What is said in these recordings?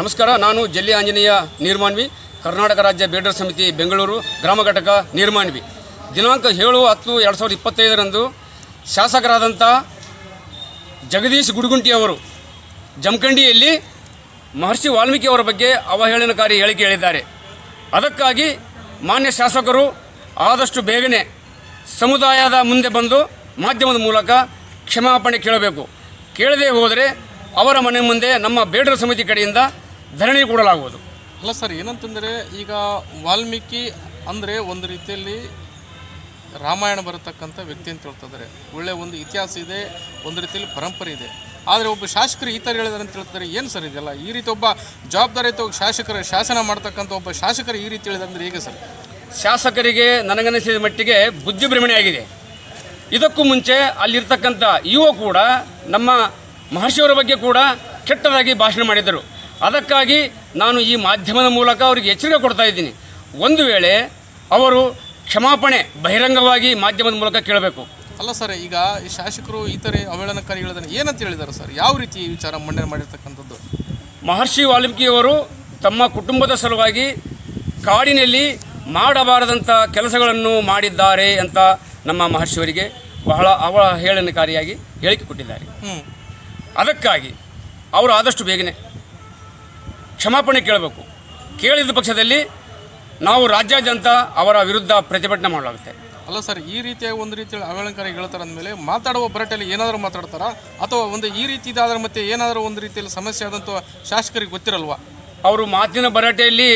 ನಮಸ್ಕಾರ, ನಾನು ಜಲ್ಲಿ ಆಂಜನೇಯ ನಿರ್ಮಾಣ್ವಿ ಕರ್ನಾಟಕ ರಾಜ್ಯ ಬೇಡರ್ ಸಮಿತಿ ಬೆಂಗಳೂರು, ಗ್ರಾಮ ಘಟಕ ನಿರ್ಮಾಣ್ವಿ ದಿನಾಂಕ ಏಳು ಹತ್ತು ಎರಡು ಸಾವಿರದ ಇಪ್ಪತ್ತೈದರಂದು ಶಾಸಕರಾದಂಥ ಜಗದೀಶ್ ಗುಡುಗುಂಟಿಯವರು ಜಮಖಂಡಿಯಲ್ಲಿ ಮಹರ್ಷಿ ವಾಲ್ಮೀಕಿ ಅವರ ಬಗ್ಗೆ ಅವಹೇಳನಕಾರಿ ಹೇಳಿಕೆ ಹೇಳಿದ್ದಾರೆ. ಅದಕ್ಕಾಗಿ ಮಾನ್ಯ ಶಾಸಕರು ಆದಷ್ಟು ಬೇಗನೆ ಸಮುದಾಯದ ಮುಂದೆ ಬಂದು ಮಾಧ್ಯಮದ ಮೂಲಕ ಕ್ಷಮಾಪಣೆ ಕೇಳಬೇಕು. ಕೇಳದೇ ಹೋದರೆ ಅವರ ಮನೆ ಮುಂದೆ ನಮ್ಮ ಬೇಡರ ಸಮಿತಿ ಕಡೆಯಿಂದ ಧರಣಿ ಕೊಡಲಾಗುವುದು. ಅಲ್ಲ ಸರ್ ಏನಂತಂದರೆ ಈಗ ವಾಲ್ಮೀಕಿ ಅಂದರೆ ಒಂದು ರೀತಿಯಲ್ಲಿ ರಾಮಾಯಣ ಬರತಕ್ಕಂಥ ವ್ಯಕ್ತಿ ಅಂತ ಹೇಳ್ತಿದ್ದಾರೆ ಒಳ್ಳೆಯ ಒಂದು ಇತಿಹಾಸ ಇದೆ ಒಂದು ರೀತಿಯಲ್ಲಿ ಪರಂಪರೆ ಇದೆ. ಆದರೆ ಒಬ್ಬ ಶಾಸಕರು ಈ ಥರ ಹೇಳಿದಾರೆ ಅಂತ ಹೇಳ್ತಾರೆ ಏನು ಸರ್ ಇದೆಲ್ಲ? ಈ ರೀತಿ ಒಬ್ಬ ಜವಾಬ್ದಾರಿಯುತ ಶಾಸಕರ ಶಾಸನ ಮಾಡ್ತಕ್ಕಂಥ ಒಬ್ಬ ಶಾಸಕರು ಈ ರೀತಿ ಹೇಳಿದಂದ್ರೆ ಅಂದರೆ ಹೇಗೆ ಸರ್? ಶಾಸಕರಿಗೆ ನನಗನ್ನಿಸಿದ ಮಟ್ಟಿಗೆ ಬುದ್ಧಿಭ್ರಮಣೆ ಆಗಿದೆ ಇದಕ್ಕೂ ಮುಂಚೆ ಅಲ್ಲಿರ್ತಕ್ಕಂಥ ಯುವ ಕೂಡ ನಮ್ಮ ಮಹರ್ಷಿಯವರ ಬಗ್ಗೆ ಕೂಡ ಕೆಟ್ಟದಾಗಿ ಭಾಷಣ ಮಾಡಿದರು ಅದಕ್ಕಾಗಿ ನಾನು ಈ ಮಾಧ್ಯಮದ ಮೂಲಕ ಅವರಿಗೆ ಎಚ್ಚರಿಕೆ ಕೊಡ್ತಾ ಇದ್ದೀನಿ. ಒಂದು ವೇಳೆ ಅವರು ಕ್ಷಮಾಪಣೆ ಬಹಿರಂಗವಾಗಿ ಮಾಧ್ಯಮದ ಮೂಲಕ ಕೇಳಬೇಕು. ಅಲ್ಲ ಸರ್ ಈಗ ಈ ಶಾಸಕರು ಈ ಥರ ಅವಹೇಳನಕಾರಿ ಹೇಳಿದ್ರೆ ಏನಂತ ಹೇಳಿದ್ದಾರೆ ಸರ್? ಯಾವ ರೀತಿ ಈ ವಿಚಾರ ಮಂಡನೆ ಮಾಡಿರ್ತಕ್ಕಂಥದ್ದು? ಮಹರ್ಷಿ ವಾಲ್ಮೀಕಿಯವರು ತಮ್ಮ ಕುಟುಂಬದ ಸಲುವಾಗಿ ಕಾಡಿನಲ್ಲಿ ಮಾಡಬಾರದಂಥ ಕೆಲಸಗಳನ್ನು ಮಾಡಿದ್ದಾರೆ ಅಂತ ನಮ್ಮ ಮಹರ್ಷಿಯವರಿಗೆ ಬಹಳ ಅವಹೇಳನಕಾರಿಯಾಗಿ ಹೇಳಿಕೆ ಕೊಟ್ಟಿದ್ದಾರೆ. ಅದಕ್ಕಾಗಿ ಅವರು ಆದಷ್ಟು ಬೇಗನೆ ಕ್ಷಮಾಪಣೆ ಕೇಳಬೇಕು. ಕೇಳಿದ ಪಕ್ಷದಲ್ಲಿ ನಾವು ರಾಜ್ಯಾದ್ಯಂತ ಅವರ ವಿರುದ್ಧ ಪ್ರತಿಭಟನೆ ಮಾಡಲಾಗುತ್ತೆ. ಅಲ್ಲ ಸರ್ ಈ ರೀತಿಯ ಒಂದು ರೀತಿಯಲ್ಲಿ ಅವಹೇಳನಕಾರಿ ಹೇಳ್ತಾರೆ ಅಂದಮೇಲೆ ಮಾತಾಡುವ ಬರಟಲ್ಲಿ ಏನಾದರೂ ಮಾತಾಡ್ತಾರಾ? ಅಥವಾ ಒಂದು ಈ ರೀತಿ ಇದಾದ್ರೆ ಮತ್ತೆ ಏನಾದರೂ ಒಂದು ರೀತಿಯಲ್ಲಿ ಸಮಸ್ಯೆ ಆದಂಥ ಶಾಸಕರಿಗೆ ಗೊತ್ತಿರಲ್ವಾ? ಅವರು ಮಾತಿನ ಭರಾಟೆಯಲ್ಲಿ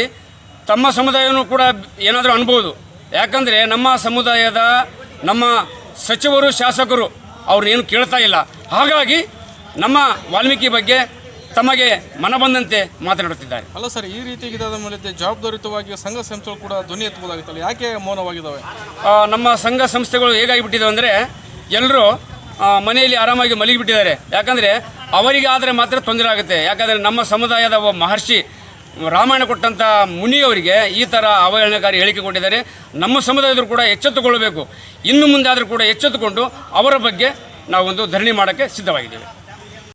ತಮ್ಮ ಸಮುದಾಯವನ್ನು ಕೂಡ ಏನಾದರೂ ಅನ್ಬೋದು. ಯಾಕಂದರೆ ನಮ್ಮ ಸಮುದಾಯದ ನಮ್ಮ ಸಚಿವರು ಶಾಸಕರು ಅವ್ರನ್ನೇನು ಕೇಳ್ತಾ ಇಲ್ಲ. ಹಾಗಾಗಿ ನಮ್ಮ ವಾಲ್ಮೀಕಿ ಬಗ್ಗೆ ತಮಗೆ ಮನ ಬಂದಂತೆ ಮಾತನಾಡುತ್ತಿದ್ದಾರೆ. ಅಲ್ಲ ಸರ್ ಈ ರೀತಿ ಇದಾದ ಮೇಲೆ ಜವಾಬ್ದಾರಿಯುತವಾಗಿ ಸಂಘ ಸಂಸ್ಥೆಗಳು ಕೂಡ ಧ್ವನಿ ಎತ್ತಬಹುದಾಗಿತ್ತಲ್ಲ ಯಾಕೆ ಮೌನವಾಗಿದ್ದಾವೆ? ನಮ್ಮ ಸಂಘ ಸಂಸ್ಥೆಗಳು ಹೇಗಾಗಿಬಿಟ್ಟಿದ್ದಾವೆ ಅಂದರೆ ಎಲ್ಲರೂ ಮನೆಯಲ್ಲಿ ಆರಾಮಾಗಿ ಮಲಗಿಬಿಟ್ಟಿದ್ದಾರೆ. ಯಾಕಂದರೆ ಅವರಿಗೆ ಆದರೆ ಮಾತ್ರ ತೊಂದರೆ ಆಗುತ್ತೆ. ಯಾಕಂದರೆ ನಮ್ಮ ಸಮುದಾಯದ ಒಬ್ಬ ಮಹರ್ಷಿ ರಾಮಾಯಣ ಕೊಟ್ಟಂಥ ಮುನಿಯವರಿಗೆ ಈ ಥರ ಅವಹೇಳನಕಾರಿ ಹೇಳಿಕೆ ಕೊಟ್ಟಿದ್ದಾರೆ. ನಮ್ಮ ಸಮುದಾಯದವರು ಕೂಡ ಎಚ್ಚೆತ್ತುಕೊಳ್ಳಬೇಕು. ಇನ್ನು ಮುಂದೆ ಆದರೂ ಕೂಡ ಎಚ್ಚೆತ್ತುಕೊಂಡು ಅವರ ಬಗ್ಗೆ ನಾವೊಂದು ಧರಣಿ ಮಾಡೋಕ್ಕೆ ಸಿದ್ಧವಾಗಿದ್ದೇವೆ.